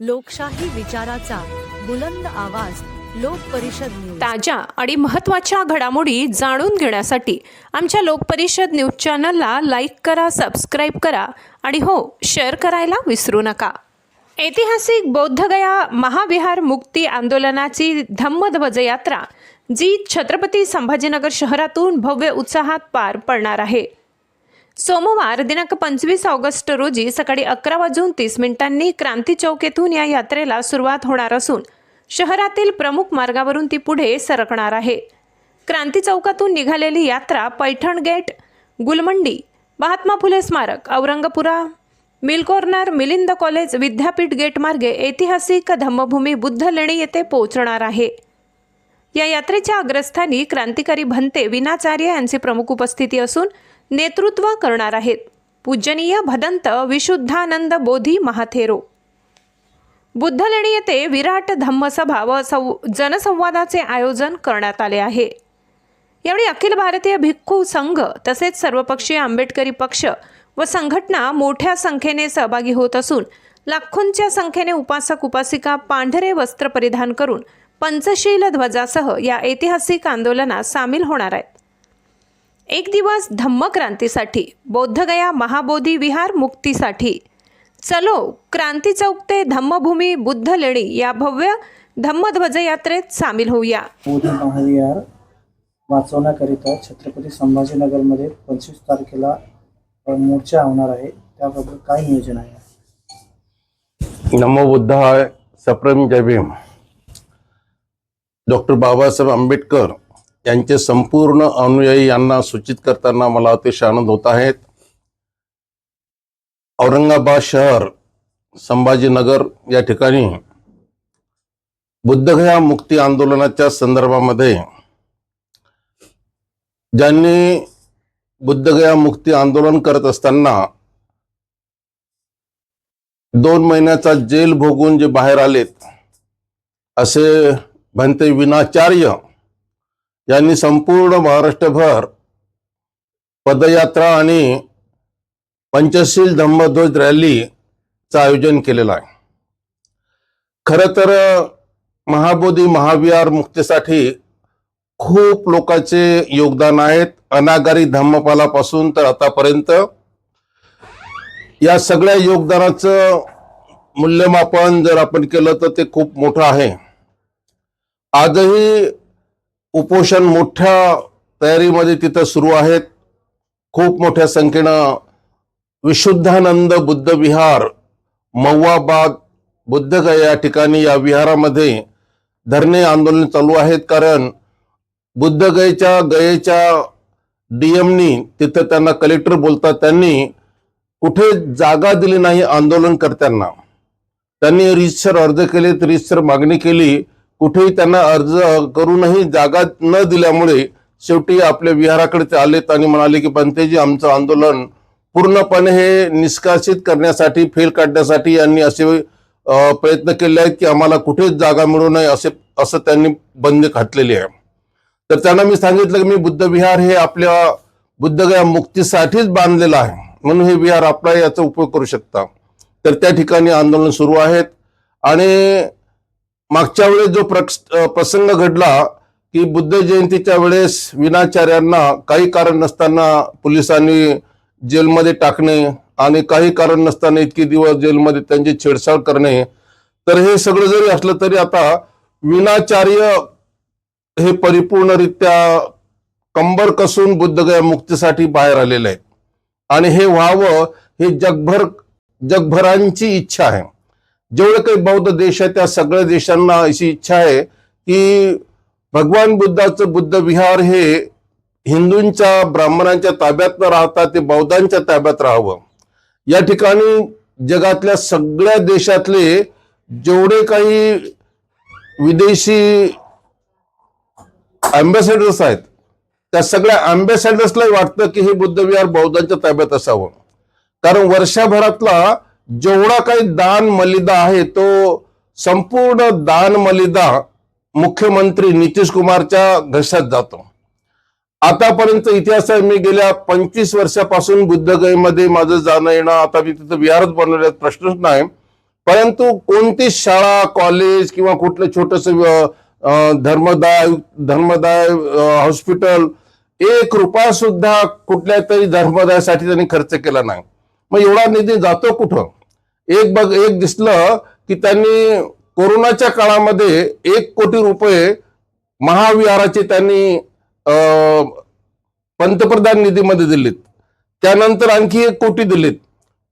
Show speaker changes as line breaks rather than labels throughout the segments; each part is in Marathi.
लोकशाही विचाराचा बुलंद आवाज लोक परिषद
ताज्या आणि महत्त्वाच्या घडामोडी जाणून घेण्यासाठी आमच्या लोकपरिषद न्यूज चॅनलला लाईक करा सबस्क्राईब करा आणि हो शेअर करायला विसरू नका. ऐतिहासिक बौद्धगया महाविहार मुक्ती आंदोलनाची धम्मध्वज यात्रा जी छत्रपती संभाजीनगर शहरातून भव्य उत्साहात पार पडणार आहे. सोमवार दिनांक पंचवीस ऑगस्ट रोजी सकाळी अकरा वाजून तीस मिनिटांनी क्रांती चौक येथून या यात्रेला सुरुवात होणार असून शहरातील प्रमुख मार्गावरून ती पुढे सरकणार आहे. क्रांती चौकातून निघालेली यात्रा पैठण गेट गुलमंडी महात्मा फुले स्मारक Aurangpura mill corner Milind college विद्यापीठ गेट मार्गे ऐतिहासिक धम्मभूमी बुद्ध लेणी येथे पोहोचणार आहे. या यात्रेच्या अग्रस्थानी क्रांतिकारी भंते विनाचार्य यांची प्रमुख उपस्थिती असून नेतृत्व करणार आहेत. पूजनीय भदंत विशुद्धानंद बोधी महाथेरो. बुद्धलेणी येथे विराट धम्मसभा व सौ जनसंवादाचे आयोजन करण्यात आले आहे. यावेळी अखिल भारतीय भिक्खू संघ तसेच सर्वपक्षीय आंबेडकरी पक्ष व संघटना मोठ्या संख्येने सहभागी होत असून लाखोंच्या संख्येने उपासक उपासिका पांढरे वस्त्र परिधान करून पंचशील ध्वजासह या ऐतिहासिक आंदोलनात सामील होणार आहेत. एक दिवस धम्मक्रांतीसाठी बौद्धगया महाबोधी विहार मुक्तीसाठी. चलो क्रांती चौक ते धम्मभूमी बुद्ध लेणी या भव्य धम्मध्वज यात्रेत सामील होऊया.
महाविहार वाचवण्याकरिता छत्रपती संभाजीनगरमध्ये पंचवीस तारखेला मोर्चा होणार आहे. त्याबद्दल काय नियोजन आहे?
नमो बुद्धाय सप्रेम जय भीम. डॉक्टर बाबासाहेब आंबेडकर यांचे संपूर्ण अनुयायी यांना सूचित करताना मला अतिशय आनंद होत आहेत औरंगाबाद शहर संभाजीनगर या ठिकाणी बुद्धगया मुक्ती आंदोलनाच्या संदर्भामध्ये ज्यांनी बुद्धगया मुक्ती आंदोलन करत असताना दोन महिन्याचा जेल भोगून जे बाहेर आलेत असे भंते विनाचार्य यांनी संपूर्ण महाराष्ट्रभर पदयात्रा आणि पंचशील धम्मध्वज रॅलीचं आयोजन केलेलं आहे. खरं तर महाबोधी महाविहार मुक्तीसाठी खूप लोकांचे योगदान आहेत. अनागारी धम्मपालापासून तर आतापर्यंत. या सगळ्या योगदानाचं मूल्यमापन जर आपण केलं तर ते खूप मोठं आहे. आजही उपोषण मोठ्या तयारीमध्ये तिथं सुरू आहेत. खूप मोठ्या संख्येनं विशुद्धानंद बुद्ध विहार मव्वाबाद बुद्धगया या ठिकाणी या विहारामध्ये धरणे आंदोलन चालू आहेत. कारण बुद्धगयेच्या गयेच्या डीएमनी तिथं त्यांना कलेक्टर बोलतात. त्यांनी कुठे जागा दिली नाही आंदोलनकर्त्यांना. त्यांनी रिजिस्टर अर्ज केले रिजिस्टर मागणी केली. कुठेही त्यांना अर्ज करूनही जागा न दिल्यामुळे शेवटी आपल्या विहाराकडे ते आलेत आणि म्हणाले की पंतेजी आमचं आंदोलन पूर्णपणे हे निष्कासित करण्यासाठी फेल काढण्यासाठी यांनी असे प्रयत्न केले आहेत की आम्हाला कुठेच जागा मिळू नये असे असं त्यांनी बंद घातलेली आहे. तर त्यांना मी सांगितलं की मी बुद्ध विहार हे आपल्या बुद्धगया मुक्तीसाठीच बांधलेलं आहे. म्हणून हे विहार आपला याचा उपयोग करू शकता. तर त्या ठिकाणी आंदोलन सुरू आहेत. आणि मागच्या वेळेस जो प्रसंग घडला की बुद्ध जयंतीच्या वेळेस विनाचार्यांना काही कारण नसताना पोलिसांनी जेलमध्ये टाकणे आणि काही कारण नसताना इतके दिवस जेलमध्ये त्यांची छेडछाड करणे. तर हे सगळं जरी असलं तरी आता विनाचार्य हे परिपूर्णरित्या कंबर कसून बुद्धगया मुक्तीसाठी बाहेर आलेले आहेत. आणि हे व्हावं हे जगभर जगभरांची इच्छा आहे. जेवढे काही बौद्ध देश आहे त्या सगळ्या देशांना अशी इच्छा आहे की भगवान बुद्धाचं बुद्ध विहार हे हिंदूंच्या ब्राह्मणांच्या ताब्यात न राहता ते बौद्धांच्या ताब्यात राहावं. या ठिकाणी जगातल्या सगळ्या देशातले जेवढे काही विदेशी अँबॅसेडर्स आहेत त्या सगळ्या अँबॅसेडर्सला वाटतं की हे बुद्ध विहार बौद्धांच्या ताब्यात असावं. कारण वर्षभरातला जेवढा काही दान मलिदा आहे तो संपूर्ण दान मलिदा मुख्यमंत्री नितीश कुमारच्या घशात जातो. आतापर्यंत इतिहास आहे मी गेल्या पंचवीस वर्षापासून बुद्धगयमध्ये माझं जाणं येणं आता मी तिथं विहारच बनवल्यात प्रश्नच नाही. परंतु कोणतीच शाळा कॉलेज किंवा कुठलं छोटस धर्मदाय धर्मदाय हॉस्पिटल एक रुपया सुद्धा कुठल्या तरी धर्मदायासाठी त्यांनी खर्च केला नाही. मग एवढा निधी जातो कुठं? एक बघ एक दिसलं की त्यांनी कोरोनाच्या काळामध्ये एक कोटी रुपये महाविहाराचे त्यांनी पंतप्रधान निधीमध्ये दिलेत. त्यानंतर आणखी एक कोटी दिलेत.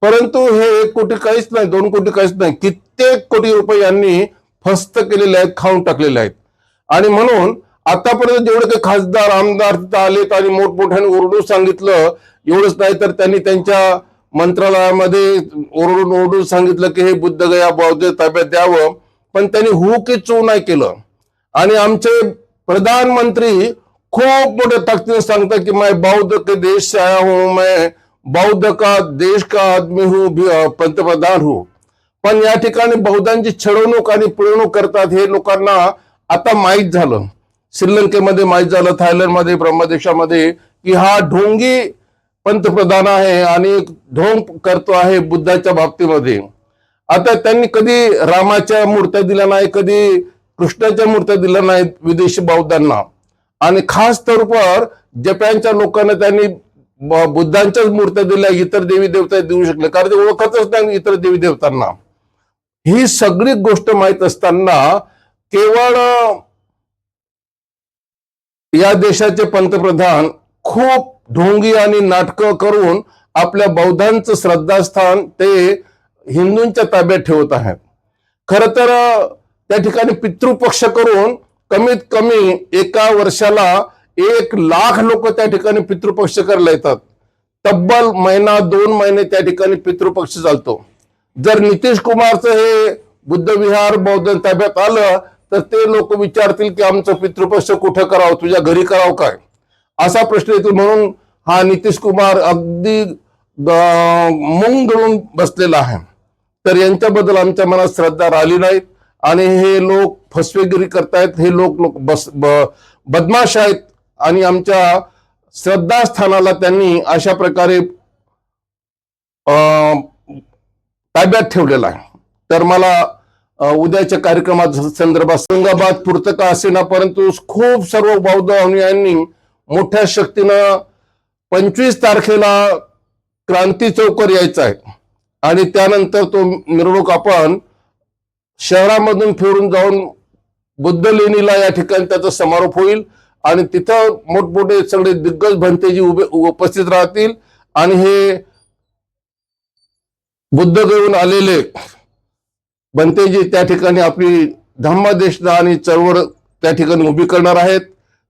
परंतु हे एक कोटी काहीच नाही दोन कोटी काहीच नाही. कित्येक कोटी रुपये यांनी फस्त केलेले आहेत खाऊन टाकलेले आहेत. आणि म्हणून आतापर्यंत जेवढे काही खासदार आमदार तिथं आलेत आणि मोठमोठ्याने ओरडून सांगितलं एवढंच नाही तर त्यांनी त्यांच्या मंत्रालयामध्ये ओरडून ओरडून सांगितलं की हे बुद्धगया बौद्ध ताब्यात द्यावं. पण त्यांनी हु की चू नाही केलं. आणि आमचे प्रधानमंत्री खूप मोठ्या ताकदीने सांगतात की मैं बौद्ध के देश से आया हूं मैं बौद्ध का देश का आदमी हूं पंतप्रधान हूं. पण या ठिकाणी बौद्धांची छळवणूक आणि पिळवणूक करतात हे लोकांना आता माहीत झालं. श्रीलंकेमध्ये माहीत झालं थायलंडमध्ये ब्रह्मदेशामध्ये की हा ढोंगी पंतप्रधान आहे आणि ढोंग करतो आहे बुद्धाच्या बाबतीमध्ये. आता त्यांनी कधी रामाच्या मूर्त्या दिल्या नाही कधी कृष्णाच्या मूर्त्या दिल्या नाहीत विदेशी बौद्धांना. आणि खास तौरवर जपानच्या लोकांना त्यांनी बुद्धांच्याच मूर्त्या दिल्या इतर देवी देवता देऊ शकले. कारण ते ओळखतच नाही इतर देवी देवतांना. ही सगळी गोष्ट माहीत असताना केवळ या देशाचे पंतप्रधान खूप ढोंगी आणि नाटकं करून आपल्या बौद्धांचं श्रद्धास्थान ते हिंदूंच्या ताब्यात ठेवत आहेत. खर तर त्या ठिकाणी पितृपक्ष करून कमीत कमी एका वर्षाला एक लाख लोक त्या ठिकाणी पितृपक्ष करायला येतात. तब्बल महिना दोन महिने त्या ठिकाणी पितृपक्ष चालतो. जर नितीश कुमारचं हे बुद्ध विहार बौद्ध ताब्यात आलं तर ते लोक विचारतील की आमचं पितृपक्ष कुठं करावं? तुझ्या घरी करावं काय? असा प्रश्न येतो म्हणून हा नितीश कुमार अगदी ग- मुंग धरून बसलेला आहे. तर यांच्याबद्दल आमच्या मनात श्रद्धा राहिली नाहीत. आणि हे लोक फसवेगिरी करतायत हे लोक लोक बस ब- बदमाश आहेत. आणि आमच्या श्रद्धास्थानाला त्यांनी अशा प्रकारे ताब्यात ठेवलेला आहे. तर मला उद्याच्या कार्यक्रमाच्या संदर्भात औरंगाबाद पुरतं का असेना परंतु खूप सर्व बौद्ध अनुयायांनी मोठ्या शक्तीनं पंचवीस तारखेला क्रांती चौकर यायचा आहे. आणि त्यानंतर तो मिरवणूक आपण शहरामधून फिरून जाऊन बुद्ध लेणीला या ठिकाणी त्याचा समारोप होईल. आणि तिथं मोठमोठे सगळे दिग्गज भंतेजी उभे उपस्थित राहतील. आणि हे बुद्ध घेऊन आलेले भंतेजी त्या ठिकाणी आपली धम्मदेशना आणि चळवळ त्या ठिकाणी उभी करणार आहेत.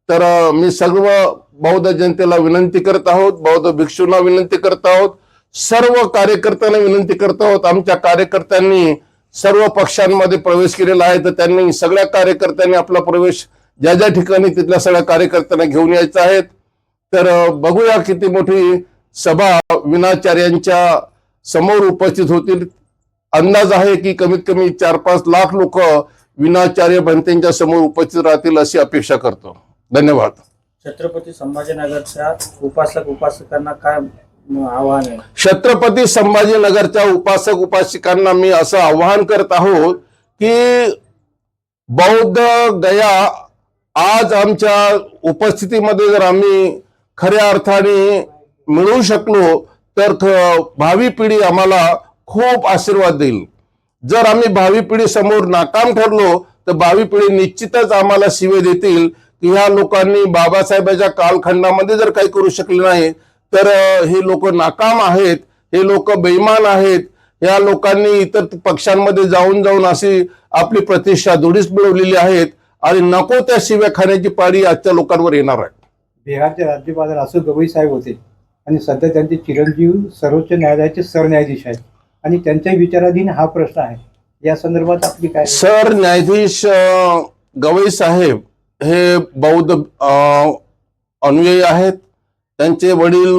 तर मी सर्व बौद्ध जनतेला विनंती करत आहोत बौद्ध भिक्षूंना विनंती करत आहोत सर्व कार्यकर्त्यांना विनंती करत आहोत. आमच्या कार्यकर्त्यांनी सर्व पक्षांमध्ये प्रवेश केलेला आहे तर त्यांनी सगळ्या कार्यकर्त्यांनी आपला प्रवेश ज्या ज्या ठिकाणी तिथल्या सगळ्या कार्यकर्त्यांना घेऊन यायचा आहे. तर बघूया किती मोठी सभा विनाचार्यांच्या समोर उपस्थित होतील. अंदाज आहे की कमीत कमी चार पाच लाख लोक विनाचार्य भंतेंच्या समोर उपस्थित राहतील अशी अपेक्षा करतो. धन्यवाद.
छत्रपती संभाजीनगरच्या उपासक उपासकांना काय आव्हान आहे?
छत्रपती संभाजीनगरच्या उपासक उपासिकांना मी असं आवाहन करत आहोत की बौद्ध गया आज आमच्या उपस्थितीमध्ये जर आम्ही खऱ्या अर्थाने मिळवू शकलो तर भावी पिढी आम्हाला खूप आशीर्वाद देईल. जर आम्ही भावी पिढी समोर नाकाम ठरलो तर भावी पिढी निश्चितच आम्हाला शिवे देतील. की ह्या लोकांनी बाबासाहेबांच्या कालखंडामध्ये जर काही करू शकले नाही तर हे लोक नाकाम आहेत हे लोक बेईमान आहेत या लोकांनी इतर पक्षांमध्ये जाऊन जाऊन अशी आपली प्रतिष्ठा दुडीच मिळवलेली आहेत आणि नको त्या शिव्या खाण्याची पाळी आजच्या लोकांवर येणार आहे.
बिहारचे राज्यपाल रासू गवई साहेब होते आणि सध्या त्यांचे चिरंजीव सर्वोच्च न्यायालयाचे सरन्यायाधीश आहेत आणि त्यांच्या विचाराधीन हा प्रश्न आहे या संदर्भात आपली काय
सर न्यायाधीश अं, गवई साहेब हे बौद्ध अं, अनुयायी आहेत. त्यांचे वडील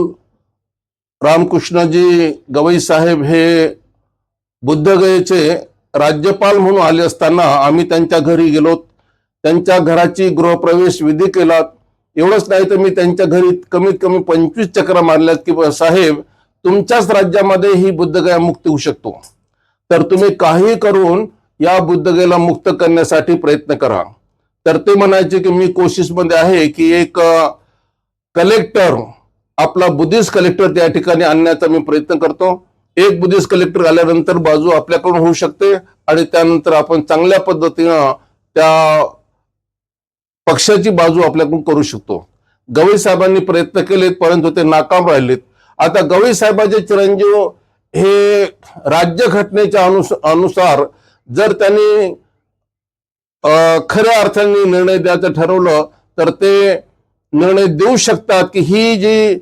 रामकृष्णजी गवई साहेब हे बुद्धगयेचे राज्यपाल म्हणून आले असताना आम्ही त्यांच्या घरी गेलो. त्यांच्या घराची गृहप्रवेश विधी केला. एवढंच नाही तर मी त्यांच्या घरी कमीत कमी पंचवीस चक्र मारल्यात की साहेब तुमच्याच राज्यामध्ये ही बुद्धगया मुक्त होऊ शकतो. तर तुम्ही काही करून या बुद्धगेला मुक्त करण्यासाठी प्रयत्न करा. तर ते म्हणायचे की मी कोशिशमध्ये आहे की एक कलेक्टर आपला बुद्धिस्ट कलेक्टर त्या ठिकाणी आणण्याचा मी प्रयत्न करतो. एक बुद्धिस्ट कलेक्टर आल्यानंतर बाजू आपल्याकडून होऊ शकते आणि त्यानंतर आपण चांगल्या पद्धतीनं त्या पक्षाची बाजू आपल्याकडून करू शकतो. गवई साहेबांनी प्रयत्न केलेत परंतु ते नाकाम राहिलेत. आता गवई साहेबांचे चिरंजीव हे राज्यघटनेच्या अनुस अनुसार जर त्यांनी खऱ्या अर्थाने निर्णय द्यायचं ठरवलं तर ते निर्णय देऊ शकतात की ही जी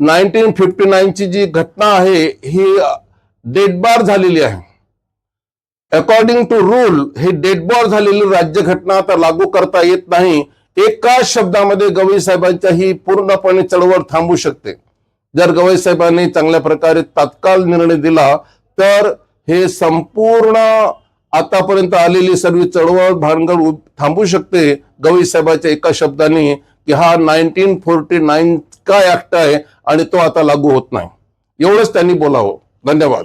नाईन्टीन फिफ्टी नाईनची जी घटना आहे ही डेडबार झालेली आहे. अकॉर्डिंग टू रूल हे डेडबॉर झालेली राज्य घटना आता लागू करता येत नाही. एका शब्दामध्ये गवई साहेबांच्या ही पूर्णपणे चळवळ थांबू शकते. जर गवई साहेबांनी चांगल्या प्रकारे तात्काळ निर्णय दिला तर हे संपूर्ण आतापर्यंत आलेली सर्व चळवळ भानगड थांबू शकते. गवई साहेबाच्या एका शब्दाने की हा नाईन्टीन फोर्टी नाईन काय ऍक्ट आहे आणि तो आता लागू होत नाही. एवढंच त्यांनी बोलावं. धन्यवाद.